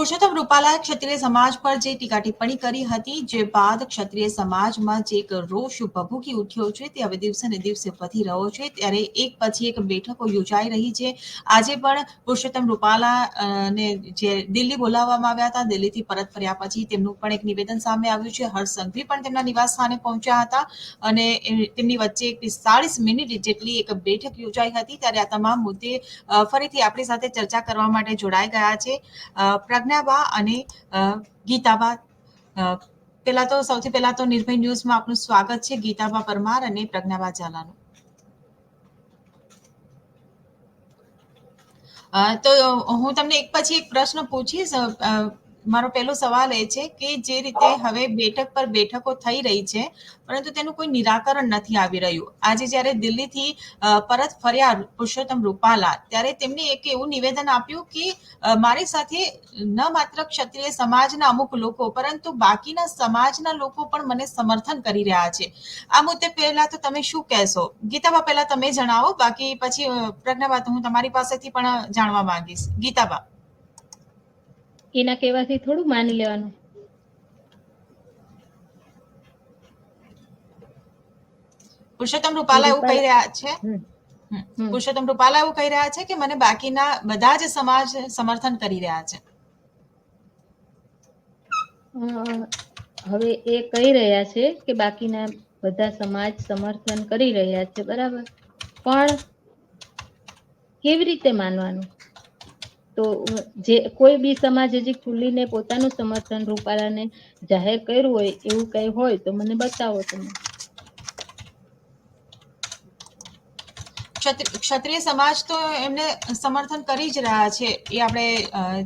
પુરુષોત્તમ રૂપાલાએ ક્ષત્રિય સમાજ પર જે ટીકા ટિપ્પણી કરી હતી જે બાદ ક્ષત્રિય સમાજમાં જે એક રોષ ભભૂકી ઉઠ્યો છે તે હવે દિવસે ને દિવસે વધી રહ્યો છે. ત્યારે એક પછી એક બેઠકો યોજાઈ રહી છે. આજે પણ પુરુષોત્તમ રૂપાલા ને જે દિલ્હી બોલાવવામાં આવ્યા હતા દિલ્હીથી પરત ફર્યા પછી તેમનું પણ એક નિવેદન સામે આવ્યું છે. હર્ષ સંઘવી પણ તેમના નિવાસ સ્થાને પહોંચ્યા હતા અને તેમની વચ્ચે એક પિસ્તાળીસ મિનિટ જેટલી એક બેઠક યોજાઈ હતી. ત્યારે આ તમામ મુદ્દે ફરીથી આપણી સાથે ચર્ચા કરવા માટે જોડાઈ ગયા છે. અ, પ્રજ્ઞાબા અને ગીતાબા પેલા તો સૌથી પહેલા તો નિર્ભય ન્યૂઝમાં આપનું સ્વાગત છે ગીતાબા પરમાર અને પ્રજ્ઞાબા ઝાલાનું. તો હું તમને એક પછી એક પ્રશ્ન પૂછીશ. મારો પહેલો સવાલ એ છે કે જે રીતે હવે બેઠક પર બેઠકો થઈ રહી છે, પરંતુ તેનું કોઈ નિરાકરણ નથી આવી રહ્યું. આજે જ્યારે દિલ્હીથી પરત ફર્યા પુરુષોત્તમ રૂપાલા, ત્યારે તેમણે એક એવું નિવેદન આપ્યું કે મારી સાથે ન માત્ર ક્ષત્રિય સમાજના અમુક લોકો, પરંતુ બાકીના સમાજના લોકો પણ મને સમર્થન કરી રહ્યા છે. આ મુદ્દે પહેલા તો તમે શું કહેશો? ગીતાબા, પહેલા તમે જણાવો. બાકી પછી પ્રજ્ઞાબા હું તમારી પાસેથી પણ જાણવા માંગીશ. ગીતાબા. એના કહેવાથી થોડું માની લેવાનું. પુરુષોત્તમ રૂપાલા એવું કહી રહ્યા છે. પુરુષોત્તમ રૂપાલા એવું કહી રહ્યા છે કે મને બાકીના બધા જ સમાજ સમર્થન કરી રહ્યા છે? હવે એ કહી રહ્યા છે કે બાકીના બધા સમાજ સમર્થન કરી રહ્યા છે બરાબર. પણ કેવી રીતે માનવાનું? તો જે કોઈ બી સમાજ હજી ખુલીને પોતાનું સમર્થન રૂપાલાને જાહેર કર્યું હોય, એવું કઈ હોય તો મને બતાવો તમે. ક્ષત્રિય સમાજ તો એમને સમર્થન કરી જ રહ્યા છે. એ આપણે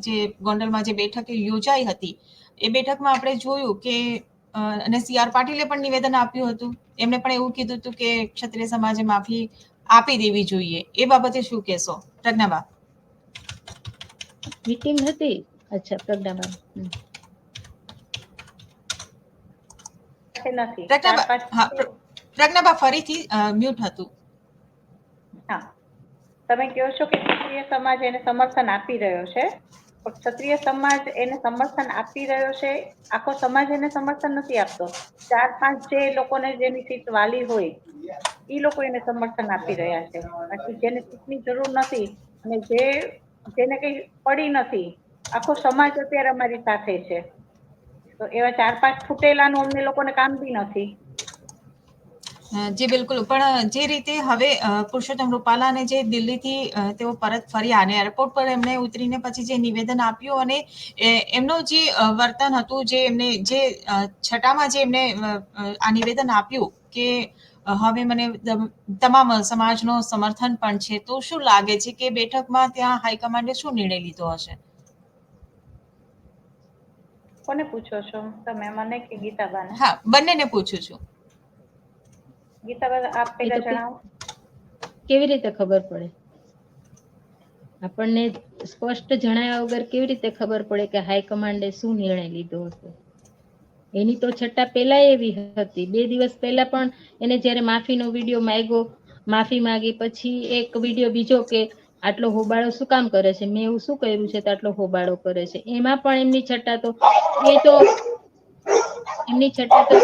જે ગોંડલમાં જે બેઠક યોજાઈ હતી, એ બેઠકમાં આપણે જોયું કે અને સી આર પાટીલે પણ નિવેદન આપ્યું હતું. એમણે પણ એવું કીધું હતું કે ક્ષત્રિય સમાજે માફી આપી દેવી જોઈએ. એ બાબતે શું કહેશો? પ્રજ્ઞાબા. મીટિંગ હતી? અચ્છા પ્રજ્ઞા મેમ પ્રજ્ઞાબા ફરીથી મ્યુટ હતું. હા. તમે કહો છો કે ક્ષત્રિય સમાજ એને સમર્થન આપી રહ્યો છે. પણ ક્ષત્રિય સમાજ એને સમર્થન આપી રહ્યો છે. આખો સમાજ એને સમર્થન નથી આપતો. ચાર પાંચ જે લોકોને જેની સીટ વાલી હોય એ લોકો એને સમર્થન આપી રહ્યા છે. બાકી જેને સીટની જરૂર નથી અને જે જેને કઈ પડી નથી. આખો સમાજ અત્યારે અમારી સાથે છે. તો એવા ચાર પાંચ ફૂટેલાનું અમને લોકોને કામ બી નથી. જી, બિલકુલ. પણ જે રીતે હવે પુરુષોત્તમ પુરુષોત્તમ રૂપાલાને જે દિલ્હીથી તેઓ પરત ફર્યા અને એરપોર્ટ પર એમણે ઉતરીને પછી જે નિવેદન આપ્યું અને એમનું જે વર્તન હતું, જે એમને, જે છઠ્ઠામાં જે એમને આ નિવેદન આપ્યું કે હવે મને તમ- તમામ સમાજનો સમર્થન પણ છે. તો શું લાગે છે કે બેઠકમાં ત્યાં હાઈકમાન્ડે શું નિર્ણય લીધો હશે? કોને પૂછો છો? તમે મને કે ગીતાબાને? હા બંનેને પૂછું છું. ગીતાબા આપ કે- જણાવો. કેવી રીતે ખબર પડે? આપણને સ્પષ્ટ જણાવ્યા વગર કેવી રીતે ખબર પડે કે હાઈકમાન્ડે શું નિર્ણય લીધો હશે? એની તો છટ્ટા પહેલા એવી હતી. બે દિવસ પહેલા પણ એને જ્યારે માફીનો વીડિયો માંગ્યો, માફી માંગી પછી એક વીડિયો બીજો કે આટલો હોબાળો શું કામ કરે છે? મેં એવું શું કર્યું છે તો આટલો હોબાળો કરે છે? એમાં પણ એમની છટ્ટા તો, એ તો એમની છટ્ટા તો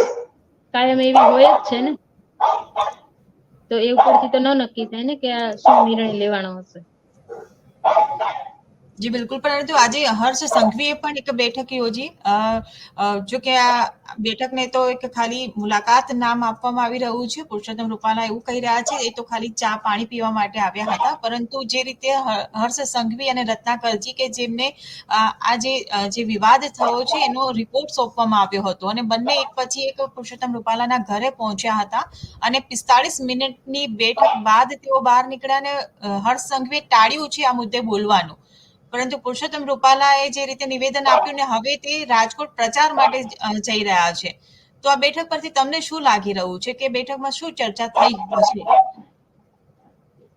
કાયમ એવી હોય જ છે ને. તો એ ઉપરથી તો ન નક્કી થાય ને કે આ શું નિર્ણય લેવાનો હશે. જી, બિલકુલ. પરંતુ આજે હર્ષ સંઘવીએ પણ એક બેઠક યોજી. જો કે આ બેઠકને તો એક ખાલી મુલાકાત નામ આપવામાં આવી રહ્યું છે. પુરુષોત્તમ રૂપાલા એવું કહી રહ્યા છે, એ તો ખાલી ચા પાણી પીવા માટે આવ્યા હતા. પરંતુ જે રીતે હર્ષ સંઘવી અને રત્નાકરજી કે જેમને આ જે જે વિવાદ થયો છે, એનો રિપોર્ટ સોંપવામાં આવ્યો હતો. અને બંને એક પછી એક પુરુષોત્તમ રૂપાલાના ઘરે પહોંચ્યા હતા. અને પિસ્તાળીસ મિનિટની બેઠક બાદ તેઓ બહાર નીકળ્યા અને હર્ષ સંઘવીએ ટાળ્યું છે આ મુદ્દે બોલવાનું. પરંતુ પુરુષોત્તમ રૂપાલાએ જે રીતે નિવેદન આપ્યું ને હવે તે રાજકોટ પ્રચાર માટે જઈ રહ્યા છે. તો આ બેઠક પરથી તમને શું લાગી રહ્યું છે કે બેઠકમાં શું ચર્ચા થઈ છે?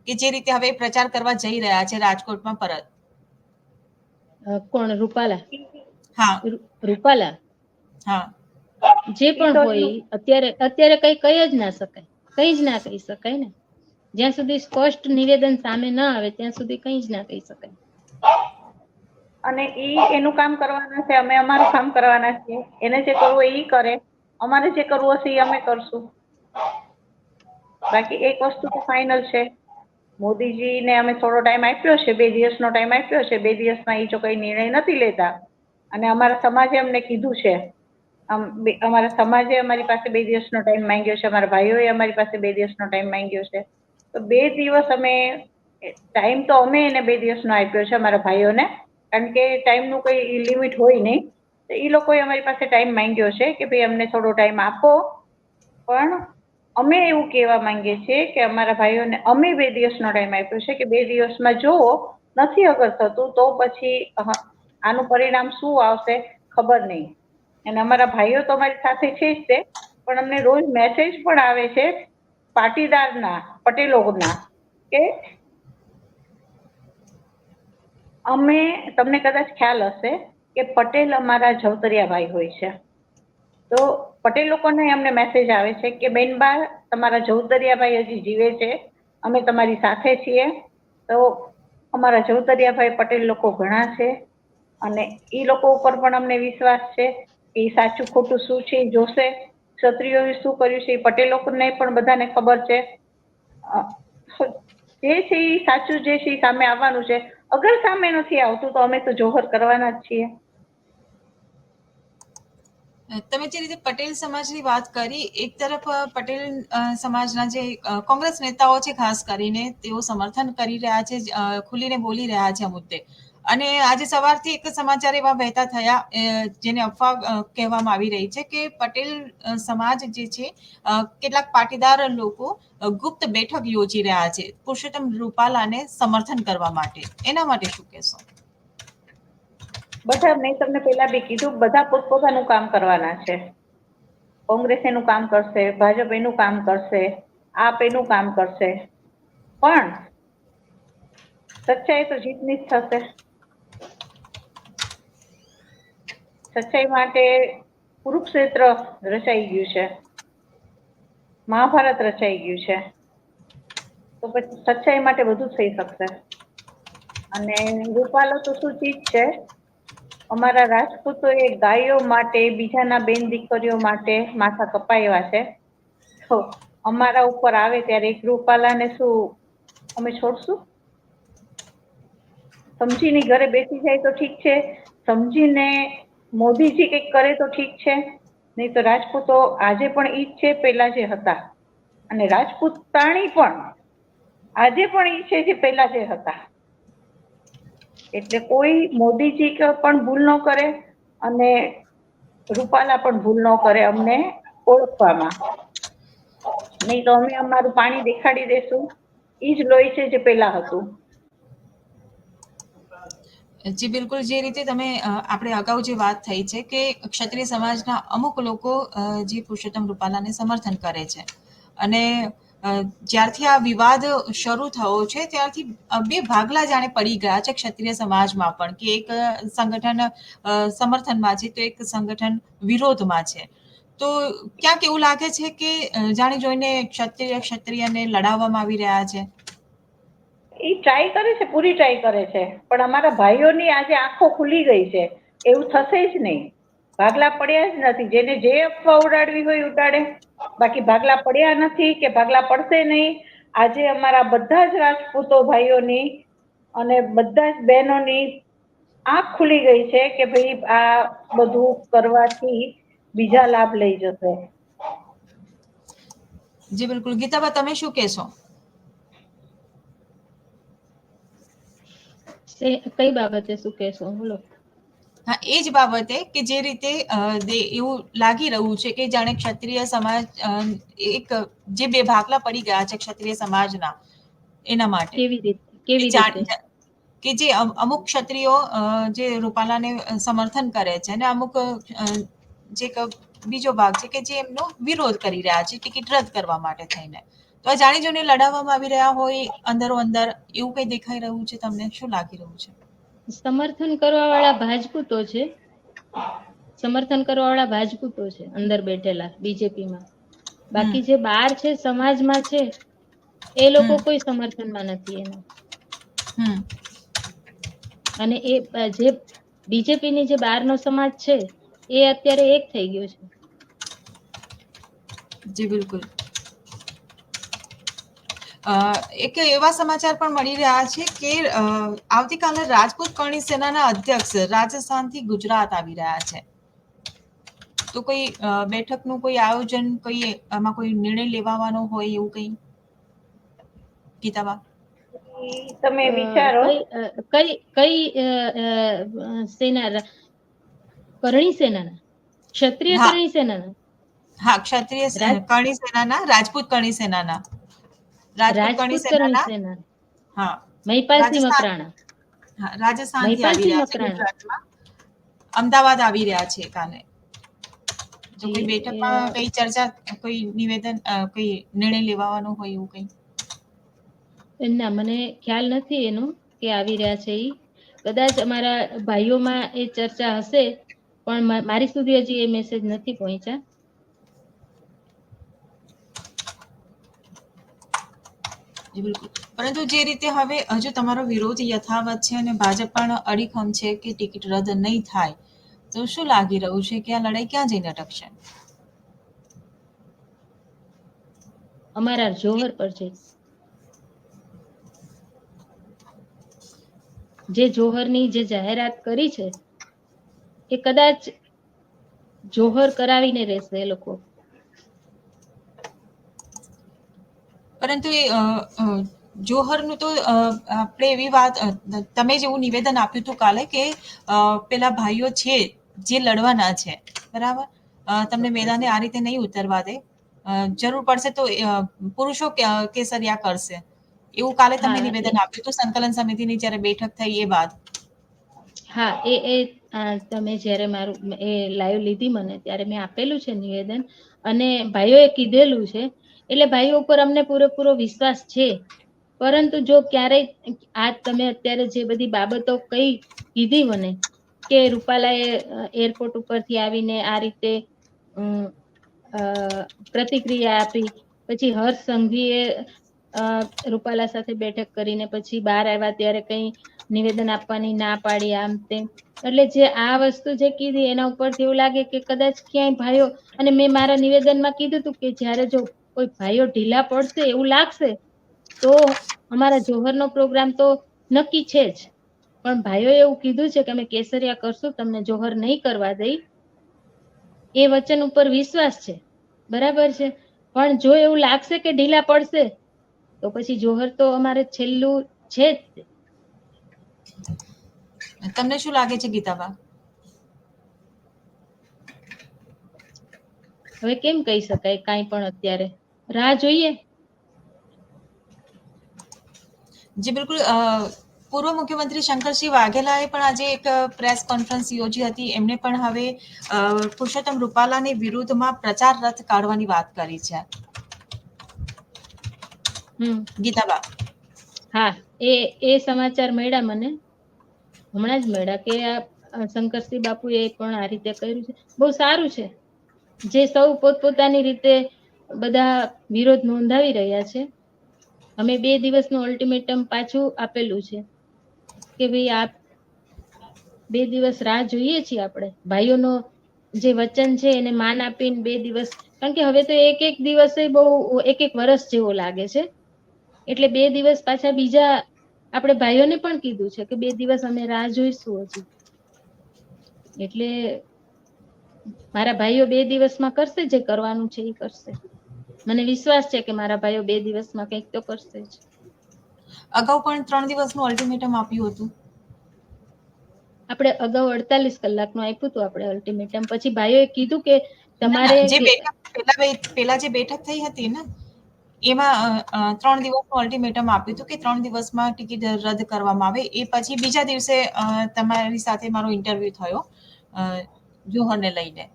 કે જે રીતે હવે પ્રચાર કરવા જઈ રહ્યા છે રાજકોટમાં પરત? કોણ? રૂપાલા? હા. રૂપાલા? હા. જે પણ હોય અત્યારે અત્યારે કઈ કહી જ ના શકાય. કઈ જ ના કહી શકાય ને. જ્યાં સુધી સ્પષ્ટ નિવેદન સામે ના આવે ત્યાં સુધી કઈ જ ના કહી શકાય. અને એ એનું કામ કરવાના છે, અમે અમારું કામ કરવાના છીએ. એને જે કરવું એ કરે. અમારે જે કરવું હશે એ અમે કરશું. બાકી એક વસ્તુ તો ફાઇનલ છે. મોદીજીને અમે થોડો ટાઈમ આપ્યો છે, બે દિવસનો ટાઈમ આપ્યો છે. બે દિવસમાં એ જો કંઈ નિર્ણય નથી લેતા. અને અમારા સમાજે અમને કીધું છે. અમારા સમાજે અમારી પાસે બે દિવસનો ટાઈમ માંગ્યો છે. અમારા ભાઈઓએ અમારી પાસે બે દિવસનો ટાઈમ માંગ્યો છે. તો બે દિવસ અમે ટાઈમ તો અમે એને બે દિવસનો આપ્યો છે અમારા ભાઈઓને. કારણ કે ટાઈમનું કંઈ લિમિટ હોય નહીં. તો એ લોકોએ અમારી પાસે ટાઈમ માંગ્યો છે કે ભાઈ અમને થોડો ટાઈમ આપો. પણ અમે એવું કહેવા માંગીએ છીએ કે અમારા ભાઈઓને અમે બે દિવસનો ટાઈમ આપ્યો છે કે બે દિવસમાં જુઓ, નથી અગર થતું તો પછી આનું પરિણામ શું આવશે ખબર નહીં. અને અમારા ભાઈઓ તો અમારી સાથે છે જ તે. પણ અમને રોજ મેસેજ પણ આવે છે પાટીદારના, પટેલોના, કે અમે, તમને કદાચ ખ્યાલ હશે કે પટેલ અમારા જવતરિયા ભાઈ હોય છે. તો પટેલ લોકોને અમને મેસેજ આવે છે કે બેનબા તમારા જવતરિયાભાઈ હજી જીવે છે. અમે તમારી સાથે છીએ. તો અમારા જવતરિયાભાઈ પટેલ લોકો ઘણા છે અને એ લોકો ઉપર પણ અમને વિશ્વાસ છે કે એ સાચું ખોટું શું છે એ જોશે. ક્ષત્રિયોએ શું કર્યું છે એ પટેલ લોકોને પણ બધાને ખબર છે. જે છે એ સાચું, જે છે એ સામે આવવાનું છે. અગર સામે નથી આવતું તો અમે તો જોહર કરવાના જ છીએ. તમે જે રીતે પટેલ સમાજની વાત કરી, એક તરફ પટેલ સમાજના જે કોંગ્રેસ નેતાઓ છે, ખાસ કરીને તેઓ સમર્થન કરી રહ્યા છે ખુલીને બોલી રહ્યા છે આ મુદ્દે. અને આજે સવારથી એક સમાચાર એવા વહેતા થયા જેને અફવા કહેવામાં આવી રહી છે કે પટેલ સમાજ જે છે કેટલાક પાટીદાર લોકો ગુપ્ત બેઠક યોજી રહ્યા છે પુરુષોત્તમ રૂપાલાને સમર્થન કરવા માટે. એના માટે શું કહેશો? બધા મેં તમને પહેલા બી કીધું, બધા પોતપોતાનું કામ કરવાના છે. કોંગ્રેસ એનું કામ કરશે ભાજપ એનું કામ કરશે, આપ એનું કામ કરશે. પણ, સચ્ચાઈ તો જીતની જ થશે. સચ્ચાઈ માટે કુરુક્ષેત્ર રચાઈ ગયું છે. મહાભારત રચાઈ ગયું છે. તો પછી સચ્ચાઈ માટે બધું થઈ શકશે. અને રૂપાલો તો શું ચીજ છે. અમારા રાજપૂતોએ ગાયો માટે, બીજાના બેન દીકરીઓ માટે માથા કપાયેલા છે. તો અમારા ઉપર આવે ત્યારે એક રૂપાલાને શું અમે છોડશું? સમજીને ઘરે બેસી જાય તો ઠીક છે. સમજીને મોદીજી કંઈક કરે તો ઠીક છે? નહીં તો રાજપૂતો આજે પણ ઈ છે પેલા જે હતા. અને રાજપૂતાણી પણ આજે પણ ઈ છે જે પહેલા જે હતા. એટલે કોઈ મોદીજી પણ ભૂલ ન કરે અને રૂપાલા પણ ભૂલ ન કરે અમને ઓળખવામાં. નહીં તો અમે અમારું પાણી દેખાડી દેશું. ઈ જ લોહી છે જે પેલા હતું. જી, બિલકુલ. જે રીતે તમે આપણે અગાઉ જે વાત થઈ છે કે ક્ષત્રિય સમાજના અમુક લોકો જે પુરુષોત્તમ રૂપાલાને સમર્થન કરે છે. અને જ્યારથી આ વિવાદ શરૂ થયો છે, ત્યારથી બે ભાગલા જાણે પડી ગયા છે ક્ષત્રિય સમાજમાં પણ કે એક સંગઠન સમર્થનમાં છે તો એક સંગઠન વિરોધમાં છે. તો ક્યાંક એવું લાગે છે કે જાણે જોઈને ક્ષત્રિય ક્ષત્રિયને લડાવવામાં આવી રહ્યા છે. ઈ ટ્રાય કરે છે, પૂરી ટ્રાય કરે છે. પણ અમારા ભાઈઓની આજે આંખો ખુલી ગઈ છે. એવું થશે જ નહીં. ભાગલા પડ્યા જ નથી. જેને જે અફવા ઉડાડવી હોય ઉડાડે. બાકી ભાગલા પડ્યા નથી કે ભાગલા પડશે નહીં. આજે અમારા બધા જ રાજપૂતો ભાઈઓની અને બધા જ બહેનોની આંખ ખુલી ગઈ છે કે ભાઈ આ બધું કરવાથી બીજા લાભ લઈ જશે. જી, બિલકુલ. ગીતાબા, તમે શું કહેશો? કઈ બાબતે શું કહેશો? બોલો. હા એ જ બાબતે કે જે રીતે એવું લાગી રહ્યું છે કે જાણે ક્ષત્રિય સમાજ એક જે બે ભાગલા પડી ગયા છે ક્ષત્રિય સમાજના એના માટે. કેવી રીતે કેવી કે રીતે? કે જે અમુક ક્ષત્રિયો જે રૂપાલાને સમર્થન કરે છે અને અમુક જે ક- બીજો ભાગ છે કે જે એમનો વિરોધ કરી રહ્યા છે ટિકિટ રદ કરવા માટે થઈને. તો આ જાણી જોઈને લડાવવામાં આવી રહ્યા હોય અંદરો અંદર એવું કઈ દેખાઈ રહ્યું છે? તમને શું લાગી રહ્યું છે? સમર્થન કરવા વાળા ભાજપૂતો છે. સમર્થન કરવા વાળા ભાજપૂતો છે અંદર બેઠેલા બીજેપીમાં. બાકી જે બહાર છે સમાજમાં છે એ લોકો કોઈ સમર્થનમાં નથી એના. અને એ જે બીજેપીની જે બહારનો સમાજ છે એ અત્યારે એક થઈ ગયો છે. જી બિલકુલ. એક એવા સમાચાર પણ મળી રહ્યા છે કે આવતીકાલે રાજપૂત કરણી સેનાના અધ્યક્ષ રાજસ્થાનથી ગુજરાત આવી રહ્યા છે. તો કોઈ બેઠકનું કોઈ આયોજન કોઈ આમાં કોઈ નિર્ણય લેવાનો હોય એવું કઈ? ગીતાબા? તમે વિચારો. કઈ કઈ સેના કરણી સેનાના? ક્ષત્રિય. કરણી સેનાના? હા ક્ષત્રિય કરણી સેનાના રાજપૂત કરણી સેનાના. રાજપૂત કરણી સેના હા. મહિપાલસિંહ મકરાણા રાજસ્થાનથી આવી રહ્યા છે ગુજરાતમાં. અમદાવાદ આવી રહ્યા છે કાલે. જો કોઈ બેઠકમાં કઈ ચર્ચા કોઈ નિવેદન કોઈ નિર્ણય લેવાનો હોય એવું કઈ? ના મને ખ્યાલ નથી એનો કે આવી રહ્યા છે ઈ. કદાચ અમારા ભાઈઓમાં એ ચર્ચા હશે પણ મારી સુધી હજી એ મેસેજ નથી પહોંચ્યા. બિલકુલ. પરંતુ જે રીતે હવે હજુ તમારો વિરોધ યથાવત છે અને ભાજપ પણ અડીખમ છે કે ટિકિટ રદ નહીં થાય, તો શું લાગી રહ્યું છે કે આ લડાઈ ક્યાં જઈને અટકશે? અમારા જોહર પર છે. જે જોહરની જે જાહેરાત કરી છે, એ કદાચ જોહર કરાવીને રહેશે એ લોકો. પરંતુ એ જોહરનું તો આપણે એવી વાત તમે જેવું નિવેદન આપ્યું હતું કાલે કે પેલા ભાઈઓ છે જે લડવાના છે. બરાબર? તમને મેદાને આ રીતે નહીં ઉતરવા દે. જરૂર પડશે તો પુરુષો કેસરિયા કરશે. એવું કાલે તમે નિવેદન આપ્યું હતું સંકલન સમિતિની જ્યારે બેઠક થઈ એ બાદ. હા એ એ તમે જ્યારે મારું એ લાઈવ લીધી મને ત્યારે મેં આપેલું છે નિવેદન. અને ભાઈઓએ કીધેલું છે એટલે ભાઈઓ ઉપર અમને પૂરેપૂરો વિશ્વાસ છે. પરંતુ જો ક્યારેય આ તમે અત્યારે જે બધી બાબતો કઈ કીધી મને કે રૂપાલાએ એરપોર્ટ ઉપરથી આવીને આ રીતે પ્રતિક્રિયા આપી, પછી હર્ષ સંઘવીએ રૂપાલા સાથે બેઠક કરીને પછી બહાર આવ્યા ત્યારે કઈ નિવેદન આપવાની ના પાડી આમ તેમ. એટલે જે આ વસ્તુ જે કીધી એના ઉપરથી એવું લાગે કે કદાચ ક્યાંય ભાઈઓ, અને મેં મારા નિવેદનમાં કીધું હતું કે જ્યારે જો કોઈ ભાઈઓ ઢીલા પડશે એવું લાગશે તો અમારા જોહરનો પ્રોગ્રામ તો નક્કી છે જ. પણ ભાઈઓએ એવું કીધું છે કે અમે કેસરિયા કરશું તમને જોહર નહીં કરવા દઈ. એ વચન ઉપર વિશ્વાસ છે. બરાબર છે? પણ જો એવું લાગશે કે ઢીલા પડશે તો પછી જોહર તો અમારે છેલ્લું છે જ. તમને શું લાગે છે ગીતાબા? હવે કેમ કહી શકાય કાંઈ પણ અત્યારે? રાહ જોઈએ? જી બિલકુલ. પૂર્વ મુખ્યમંત્રી શંકરસિંહ વાઘેલાએ પણ આજે એક પ્રેસ કોન્ફરન્સ યોજી હતી. એમણે પણ હવે પુરુષોત્તમ રૂપાલાની વિરુદ્ધમાં પ્રચાર રથ કાઢવાની વાત કરી છે. હમ. ગીતાબા. હા એ એ સમાચાર મળ્યા મને. હમણાં જ મળ્યા કે આ શંકરસિંહ બાપુએ પણ આ રીતે કર્યું છે. બહુ સારું છે. જે સૌ પોતપોતાની રીતે બધા વિરોધ નોંધાવી રહ્યા છે. અમે બે દિવસનું અલ્ટિમેટમ પાછું આપેલું છે કે ભાઈ આપ બે દિવસ રાહ જોઈએ છીએ આપણે. ભાઈઓનો જે વચન છે એને માન આપીને બે દિવસ, કારણ કે હવે તો એક એક દિવસે બહુ એક એક વર્ષ જેવો લાગે છે. એટલે બે દિવસ પાછા બીજા આપણે ભાઈઓને પણ કીધું છે કે બે દિવસ અમે રાહ જોઈશું હજી. એટલે મારા ભાઈઓ બે દિવસમાં કરશે જે કરવાનું છે એ કરશે. મને વિશ્વાસ છે કે મારા ભાઈઓ બે દિવસમાં કંઈક તો કરશે જ. અગાઉ પણ ત્રણ દિવસનું અલ્ટિમેટમ આપ્યું હતું. આપણે અગાઉ અડતાલીસ કલાકનું આપ્યું હતું આપણે અલ્ટિમેટમ પછી ભાઈઓએ કીધું કે તમારે જે બેઠક પેલા જે બેઠક થઈ હતી ને એમાં ત્રણ દિવસનું અલ્ટિમેટમ આપ્યું હતું કે ત્રણ દિવસમાં ટિકિટ રદ કરવામાં આવે. એ પછી બીજા દિવસે તમારી સાથે મારો ઇન્ટરવ્યુ થયો. અ, જોહરને લઈને.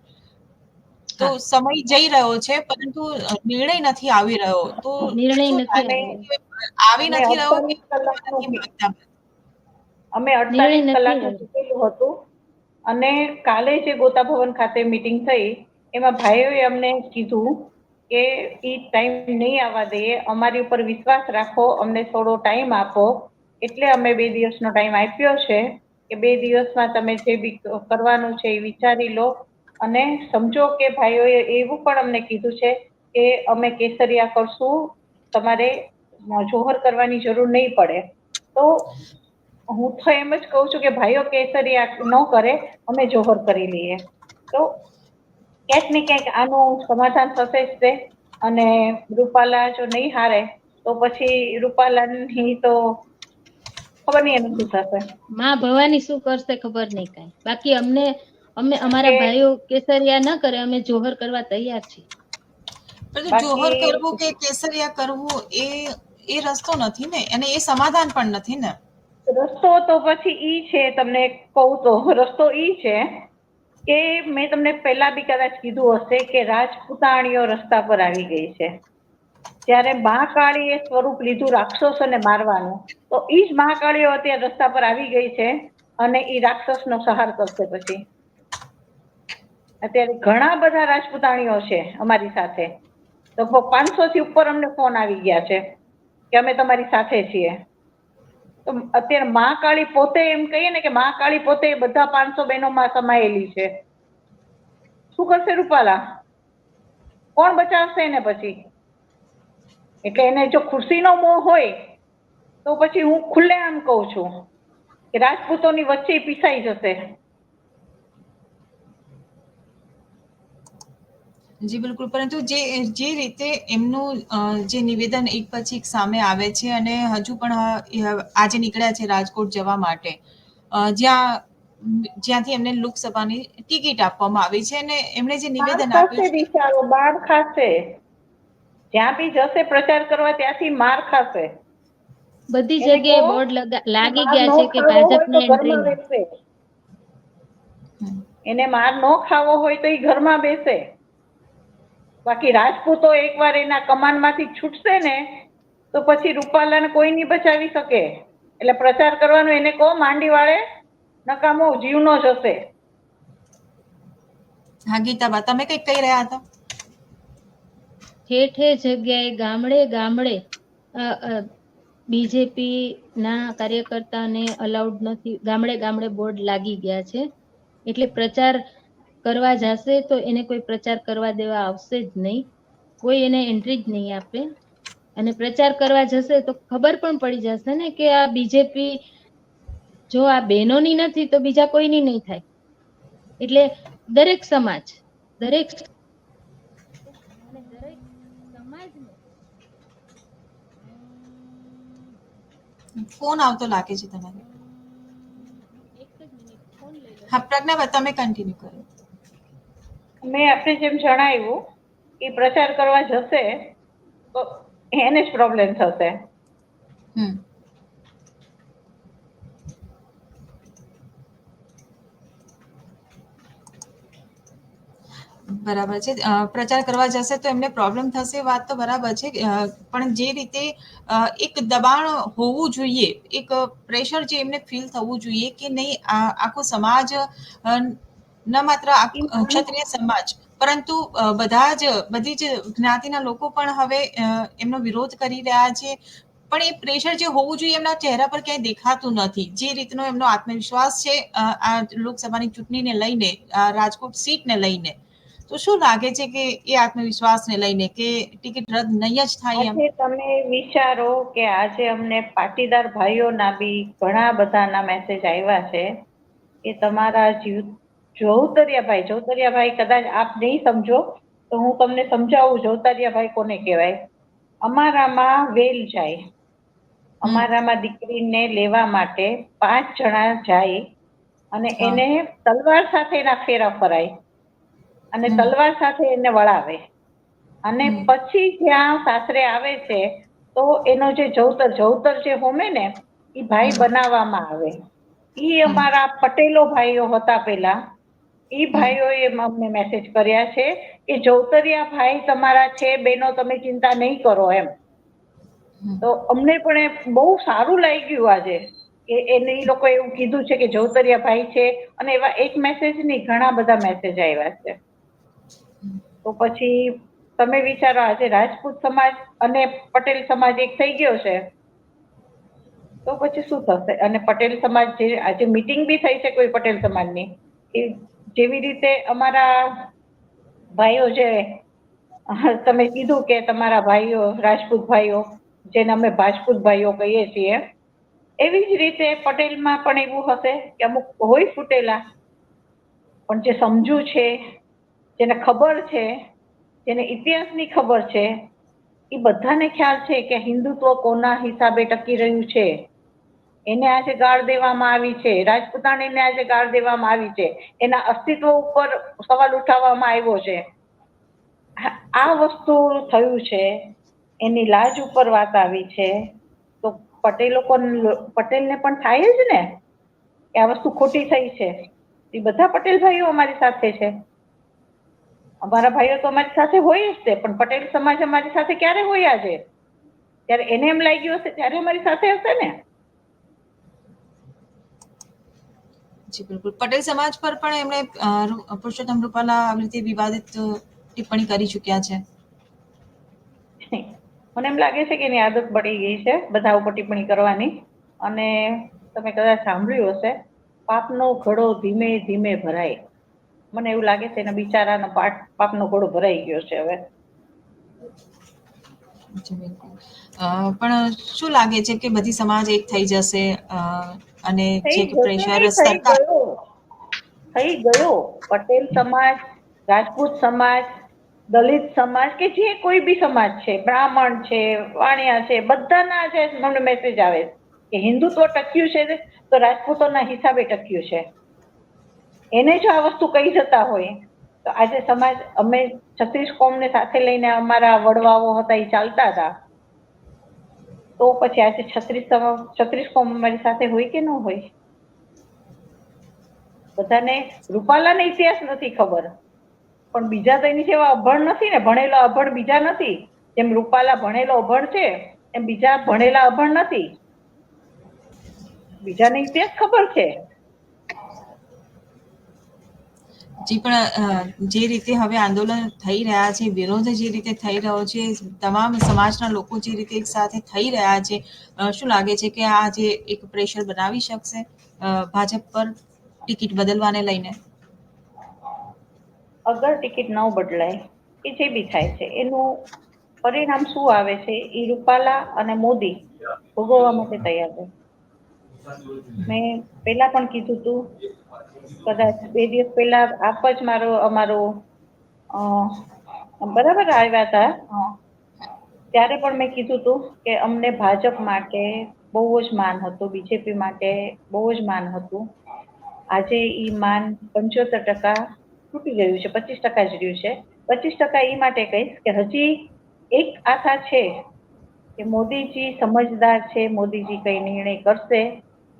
તો સમય જઈ રહ્યો છે પરંતુ નિર્ણય નથી આવી રહ્યો. તો નિર્ણય નથી લાગે આવ્યો. છે? આવી નથી રહ્યો કે નથી માંગતા? અમે અડતાલીસ કલાકનું કીધેલું હતું. અને કાલે જે ગોતા ભવન ખાતે મીટિંગ થઈ એમાં ભાઈઓએ અમને કીધું કે એ ટાઈમ નહીં આવવા દઈએ. અમારી ઉપર વિશ્વાસ રાખો અમને થોડો ટાઈમ આપો. એટલે અમે બે દિવસનો ટાઈમ આપ્યો છે. કે બે દિવસમાં તમે જે બી કરવાનું છે એ વિચારી લો. અને સમજો કે ભાઈઓએ એવું પણ અમને કીધું છે કે અમે કેસરિયા કરશું, તમારે જોહર કરવાની જરૂર નહીં પડે. તો હું તો એમ જ કહું છું કે ભાઈઓ કેસરિયા ન કરે, અમે જોહર કરી લઈએ. તો ક્યાંક ને ક્યાંક આનું સમાધાન થશે જ તે. અને રૂપાલા જો નહીં હારે, તો પછી રૂપાલાની તો ખબર નહીં એનું શું થશે. માં ભવાની શું કરશે ખબર નહીં કાંઈ. બાકી અમને અમે અમારા ભાઈઓ કેસરિયા ન કરે અમે જોહર કરવા તૈયાર છીએ. પરંતુ જોહર કરવું કે કેસરિયા કરવું એ એ રસ્તો નથી ને? અને એ સમાધાન પણ નથી ને? રસ્તો તો પછી ઈ છે તમને કહું તો. રસ્તો ઈ છે કે મેં તમને પહેલા બી કદાચ કીધું હશે કે રાજપૂતાણીઓ રસ્તા પર આવી ગઈ છે. જ્યારે મહાકાળીએ સ્વરૂપ લીધું રાક્ષસોને મારવાનું. તો એ જ મહાકાળીઓ અત્યારે રસ્તા પર આવી ગઈ છે અને એ રાક્ષસનો સહાર કરશે પછી. અત્યારે ઘણા બધા રાજપૂતાણીઓ છે અમારી સાથે. લગભગ પાંચસો થી ઉપર અમને ફોન આવી ગયા છે કે અમે તમારી સાથે છીએ. તો અત્યારે મહાકાળી પોતે એમ કહીએ ને કે મહાકાળી પોતે બધા પાંચસો બહેનોમાં સમાયેલી છે. શું કરશે રૂપાલા? કોણ બચાવશે એને પછી? એટલે એને જો ખુરશીનો મોહ હોય તો પછી હું ખુલ્લે આમ કહું છું કે રાજપૂતોની વચ્ચે પીસાઈ જશે. જી બિલકુલ. પરંતુ જે જે રીતે એમનું જે નિવેદન એક પછી એક સામે આવે છે અને હજુ પણ આજે નીકળ્યા છે રાજકોટ જવા માટે જ્યાં જ્યાંથી એમને લોકસભાની ટિકિટ આપવામાં આવી છે અને એમણે જે નિવેદન આપ્યું છે માર ખાશે. જ્યાં બી જશે પ્રચાર કરવા ત્યાંથી માર ખાશે. બધી એને જગ્યાએ બોર્ડ લાગી માર ગયા છે કે ભાજપને એન્ટ્રી. એને માર ન ખાવો હોય તો એ ઘરમાં બેસે. બાકી રાજપૂતો એકવાર એના કમાનમાંથી છૂટશે ને તો પછી રૂપાલાને કોઈ નહીં બચાવી શકે. એટલે પ્રચાર કરવાનો એને કહો માંડી વાળે નકામો જીવનો જશે હા ગીતાબા તમે કઈ કહી રહ્યા હતા? ઠેર જગ્યાએ ગામડે ગામડે બીજેપી ના કાર્યકર્તાને અલાઉડ નથી, ગામડે ગામડે બોર્ડ લાગી ગયા છે. એટલે પ્રચાર કરવા જશે તો એને કોઈ પ્રચાર કરવા દેવા આવશે જ નહીં. કોઈ એને એન્ટ્રી જ નહીં આપે. અને પ્રચાર કરવા જશે તો ખબર પણ પડી જશે ને કે આ બીજેપી જો આ બહેનોની નથી તો બીજા કોઈની નહીં થાય. એટલે દરેક સમાજ, દરેક અને દરેક સમાજને ફોન આવતો લાગે છે તમારે. એક જ મિનિટ ફોન લઈ લો. હા પ્રજ્ઞા તમે કન્ટિન્યુ કરો. મેં આપણે જેમ જણાવ્યું એ પ્રચાર કરવા જશે તો એને જ પ્રોબ્લેમ થશે. હમ. બરાબર છે. પ્રચાર કરવા જશે તો એમને પ્રોબ્લેમ થશે વાત તો બરાબર છે. પણ જે રીતે એક દબાણ હોવું જોઈએ, એક પ્રેશર જે એમને ફીલ થવું જોઈએ કે નહીં આખો સમાજ ન માત્ર ક્ષત્રિય સમાજ, પરંતુ બધા જ, બધી જ જ્ઞાતિના લોકો પણ હવે એમનો વિરોધ કરી રહ્યા છે. પણ એ પ્રેશર જે હોવું જોઈએ એમના ચહેરા પર ક્યાંય દેખાતું નથી. જે રીતનો એમનો આત્મવિશ્વાસ છે આ લોકસભાની ચૂંટણીને લઈને રાજકોટ સીટને લઈને તો શું લાગે છે કે એ આત્મવિશ્વાસને લઈને કે ટિકિટ રદ નહીં જ થાય એમ? તમે વિચારો કે આજે અમને પાટીદાર ભાઈઓના બી ઘણા બધાના મેસેજ આવ્યા છે કે તમારા જીવ જોતરિયાભાઈ જોતરિયાભાઈ કદાચ આપ નહીં સમજો તો હું તમને સમજાવું જોતરિયાભાઈ કોને કહેવાય? અમારામાં વેલ જાય. અમારામાં દીકરીને લેવા માટે પાંચ જણા જાય અને એને તલવાર સાથે એના ફેરા ફરાય. અને તલવાર સાથે એને વળાવે. અને પછી જ્યાં સાસરે આવે છે તો એનો જે જવતર જવતર જે હોમે ને એ ભાઈ. બનાવવામાં આવે. એ અમારા પટેલો ભાઈઓ હતા પેલા. એ ભાઈઓએ અમને મેસેજ કર્યા છે કે જવતરિયા ભાઈ તમારા છે બેનો તમે ચિંતા નહીં કરો એમ. તો અમને પણ બહુ સારું લાગ્યું આજે કે એને એ લોકો એવું કીધું છે કે જવતરિયા ભાઈ છે. અને એવા એક મેસેજ નહીં ઘણા બધા મેસેજ આવ્યા છે. તો પછી તમે વિચારો, આજે રાજપૂત સમાજ અને પટેલ સમાજ એક થઈ ગયો છે. તો પછી શું થશે? અને પટેલ સમાજ જે, આજે મીટિંગ બી થઈ છે કોઈ પટેલ સમાજની, એ જેવી રીતે અમારા ભાઈઓ જે, તમે કીધું કે તમારા ભાઈઓ, રાજપૂત ભાઈઓ, જેને અમે ભાજપૂત ભાઈઓ કહીએ છીએ, એવી જ રીતે પટેલમાં પણ એવું હશે કે અમુક હોય ફૂટેલા, પણ જે સમજુ છે જેને ખબર છે, જેને ઇતિહાસની ખબર છે, એ બધાને ખ્યાલ છે કે હિન્દુત્વ કોના હિસાબે ટકી રહ્યું છે. એને આજે ગાળ દેવામાં આવી છે. રાજપૂતાણીને આજે ગાળ દેવામાં આવી છે. એના અસ્તિત્વ ઉપર સવાલ ઉઠાવવામાં આવ્યો છે. આ વસ્તુ થયું છે, એની લાજ ઉપર વાત આવી છે, તો પટેલો પણ પટેલને પણ થાય જ ને? કે આ વસ્તુ ખોટી થઈ છે. એ બધા પટેલ ભાઈઓ અમારી સાથે છે. અમારા ભાઈઓ તો અમારી સાથે હોય જ તે પણ પટેલ સમાજ અમારી સાથે ક્યારે હોય આજે? ત્યારે એને એમ લાગ્યું હશે ત્યારે અમારી સાથે હશે ને? જી બિલકુલ. પટેલ સમાજ પર પણ એમણે પુરુષોત્તમ રૂપાલા આવી રીતે વિવાદિત ટિપ્પણી કરી ચૂક્યા છે. મને એમ લાગે છે કે એની આદત પડી ગઈ છે બધા ઉપર ટિપ્પણી કરવાની. અને તમે કદાચ સાંભળ્યું હશે પાપનો ઘડો ધીમે ધીમે ભરાય. મને એવું લાગે છે એના બિચારાનો પાટ પાપનો ઘોડો ભરાઈ ગયો છે હવે. પણ શું લાગે છે કે બધી સમાજ એક થઈ જશે? અને જે પ્રેશર સરકાર થઈ ગયો. પટેલ સમાજ રાજપૂત સમાજ દલિત સમાજ કે જે કોઈ બી સમાજ છે બ્રાહ્મણ છે વાણિયા છે બધાના જે મને મેસેજ આવે કે હિન્દુત્વ ટક્યું છે તો રાજપૂતોના હિસાબે ટક્યું છે. એને જો આ વસ્તુ કહી જતા હોય, તો આજે સમાજ, અમે છત્રીસ કોમને સાથે લઈને અમારા વડવાઓ હતા, એ ચાલતા હતા. તો પછી આજે છત્રીસ છત્રીસ કોમ અમારી સાથે હોય કે ન હોય? બધાને રૂપાલાને ઇતિહાસ નથી ખબર. પણ બીજા તો એની જેવા અભણ નથી ને, ભણેલો અભણ બીજા નથી. જેમ રૂપાલા ભણેલો અભણ છે, એમ બીજા ભણેલા અભણ નથી. બીજાને ઇતિહાસ ખબર છે. જી પણ જે રીતે હવે આંદોલન થઈ રહ્યા છે, વિરોધ જે રીતે થઈ રહ્યો છે, તમામ સમાજના લોકો જે રીતે એક સાથે થઈ રહ્યા છે શું લાગે છે કે આ જે એક પ્રેશર બનાવી શકશે ભાજપ પર ટિકિટ બદલવાને લઈને? અગર ટિકિટ ન બદલાય, કે જે બી થાય છે, એનું પરિણામ શું આવે છે? એ રૂપાલા અને મોદી ભોગવવા માટે તૈયાર છે. મેં પહેલા પણ કીધું હતું કદાચ બે દિવસ પહેલા આપ જ મારો, અમારો બરાબર આવ્યા હતા. ત્યારે પણ મેં કીધું હતું કે અમને ભાજપ માટે બહુ જ માન હતું, બીજેપી માટે બહુ જ માન હતું. આજે એ માન પંચોતેર ટકા તૂટી ગયું છે, પચીસ ટકા જ રહ્યું છે. પચીસ ટકા એ માટે કહીશ કે હજી એક આશા છે કે મોદીજી સમજદાર છે, મોદીજી કઈ નિર્ણય કરશે.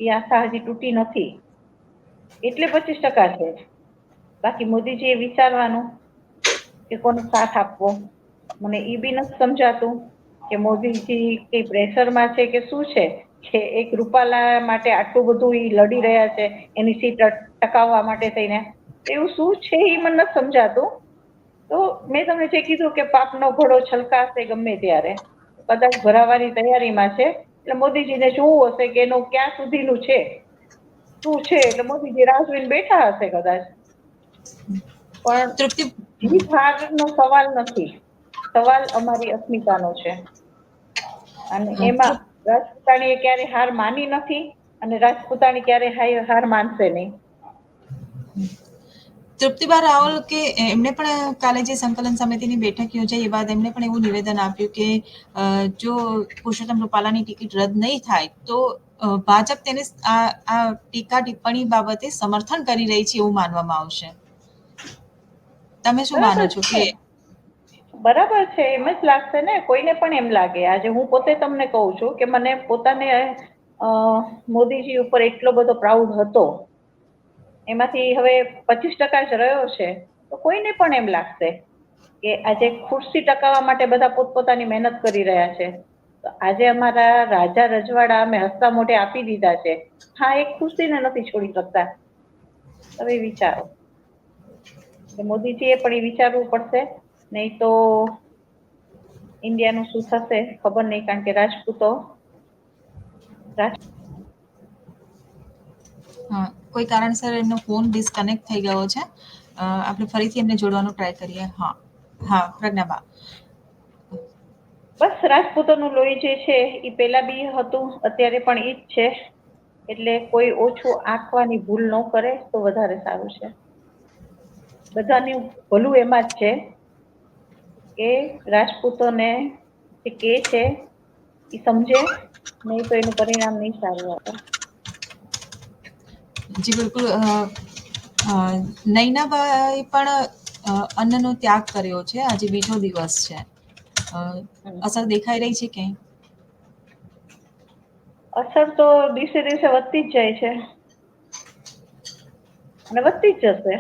એ આશા હજી તૂટી નથી. એટલે પચીસ ટકા છે. બાકી મોદીજીએ વિચારવાનું કે કોનો સાથ આપવો. મને એ બી નથી સમજાતું કે મોદીજી કઈ પ્રેશરમાં છે કે શું છે? કે એક રૂપાલા માટે આટલું બધું એ લડી રહ્યા છે, એની સીટ ટકાવવા માટે થઈને. એવું શું છે એ મને નથી સમજાતું. તો મેં તમને જે કીધું કે પાપનો ઘોડો છલકાશે ગમે ત્યારે. કદાચ ભરાવાની તૈયારીમાં છે. એટલે મોદીજીને જોવું હશે કે એનું ક્યાં સુધીનું છે? શું છે? એટલે મોદીજી રાહ જોઈને બેઠા હશે કદાચ. પણ તૃપ્તિ જીત હારનો સવાલ નથી. સવાલ અમારી અસ્મિતાનો છે. અને એમાં રાજપૂતાણીએ ક્યારે હાર માની નથી અને રાજપૂતાણી ક્યારે હાર માનશે નહીં. તૃપ્તિબા રાવલ કે એમણે પણ કાલે જે સંકલન સમિતિની બેઠક યોજાઈ એ બાદ એમણે પણ એવું નિવેદન આપ્યું કે જો પુરુષોત્તમ રૂપાલાની ટિકિટ રદ નહીં થાય તો ભાજપ તેને આ ટીકા ટિપ્પણી બાબતે સમર્થન કરી રહી છે એવું માનવામાં આવશે. તમે શું માનો છો કે બરાબર છે એમ જ લાગશે ને કોઈને પણ એમ લાગે. આજે હું પોતે તમને કહું છું કે મને પોતાને મોદીજી ઉપર એટલો બધો પ્રાઉડ હતો એમાંથી હવે પચીસ ટકા જ રહ્યો છે, તો કોઈને પણ એમ લાગશે કે આજે ખુરશી ટકાવવા માટે બધા પોતપોતાની મહેનત કરી રહ્યા છે. તો આજે અમારા રાજા રજવાડા અમે હસતા મોઢે આપી દીધા છે. હા, એ ખુરશીને નથી છોડી શકતા. હવે વિચારો. મોદીજીએ પણ એ વિચારવું પડશે. નહીં તો ઇન્ડિયાનું શું થશે ખબર નહીં, કારણ કે રાજપૂતો રાજ હા, કોઈ કારણસર એમનો ફોન ડિસ્કનેક્ટ થઈ ગયો છે. આપણે ફરીથી એમને જોડવાનો ટ્રાય કરીએ. હા. હા પ્રજ્ઞાબા. બસ રાજપૂતોનું લોહી જે છે એ પેલા બી હતું અત્યારે પણ એ જ છે. એટલે કોઈ ઓછું આંકવાની ભૂલ ન કરે તો વધારે સારું છે. બધાનું ભલું એમાં જ છે કે રાજપૂતોને જે કે છે એ સમજે નહીં તો એનું પરિણામ નહીં સારું આવે જી, બિલકુલ નૈનાબાએ પણ અન્નનો ત્યાગ કર્યો છે. આજે બીજો દિવસ છે. અસર દેખાઈ રહી છે કે અસર તો દિવસે દિવસે વધતી જ જાય છે. અને વધતી જ જશે.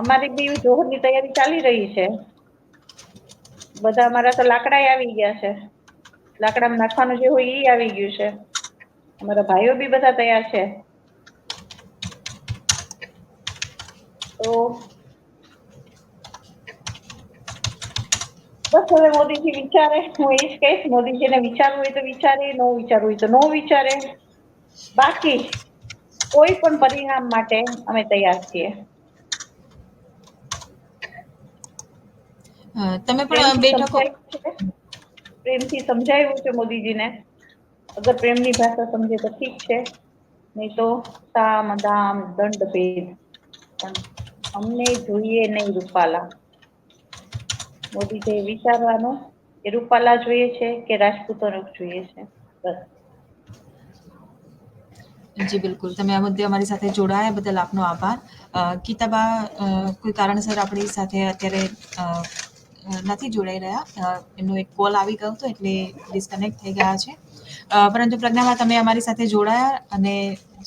અમારી બી જોહરની તૈયારી ચાલી રહી છે. બધા અમારા તો લાકડા આવી ગયા છે. લાકડામાં નાખવાનું જે હોય એ આવી ગયું છે. અમારા ભાઈઓ બી બધા તૈયાર છે. તો બસ હવે મોદીજી વિચારે હું એ જ કહીશ મોદીજીને વિચારવું હોય તો વિચારે ન વિચારવું હોય તો ન વિચારે. બાકી કોઈ પણ પરિણામ માટે અમે તૈયાર છીએ. તમે પણ પ્રેમથી બેઠકો પ્રેમથી સમજાવ્યું છે મોદીજીને? અગર પ્રેમની ભાષા સમજે તો ઠીક છે. નહીં તો સામ, દામ, દંડ, ભેદ. અમને જોઈએ નહીં રૂપાલા. મોદીજીએ વિચારવાનો કે રૂપાલા જોઈએ છે કે રાજપૂતોને જોઈએ છે? બસ. જી, બિલકુલ. તમે આ મુદ્દે અમારી સાથે જોડાયા બદલ આપનો આભાર. કિતાબા કોઈ કારણસર આપણી સાથે અત્યારે નથી જોડાઈ રહ્યા. એમનો એક કોલ આવી ગયો હતો એટલે ડિસ્કનેક્ટ થઈ ગયા છે. પરંતુ પ્રજ્ઞામાં તમે અમારી સાથે જોડાયા અને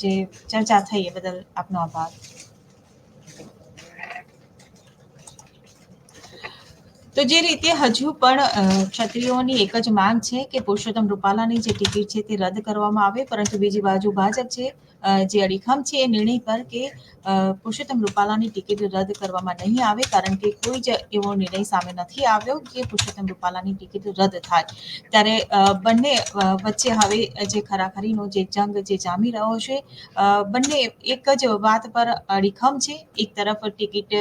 જે ચર્ચા થઈ એ બદલ આપનો આભાર. તો જે રીતે હજુ પણ ક્ષત્રિયોની એક જ માંગ છે કે પુરુષોત્તમ રૂપાલાની જે ટિકિટ છે તે રદ કરવામાં આવે, પરંતુ બીજી બાજુ ભાજપ છે જે અડીખમ છે એ નિર્ણય પર કે પુરુષોત્તમ રૂપાલાની ટિકિટ રદ કરવામાં નહીં આવે કારણ કે કોઈ જ એવો નિર્ણય સામે નથી આવ્યો કે પુરુષોત્તમ રૂપાલાની ટિકિટ રદ થાય. ત્યારે બંને વચ્ચે હવે જે ખરાખરીનો જે જંગ જે જામી રહ્યો છે બંને એક જ વાત પર અડીખમ છે. એક તરફ ટિકિટ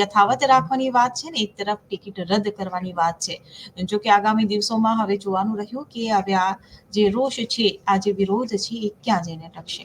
યથાવત રાખવાની વાત છે ને એક તરફ ટિકિટ રદ કરવાની વાત છે. જો કે આગામી દિવસોમાં હવે જોવાનું રહ્યું કે હવે આ જે રોષ છે, આ જે વિરોધ છે એ ક્યાં જઈને ટકશે.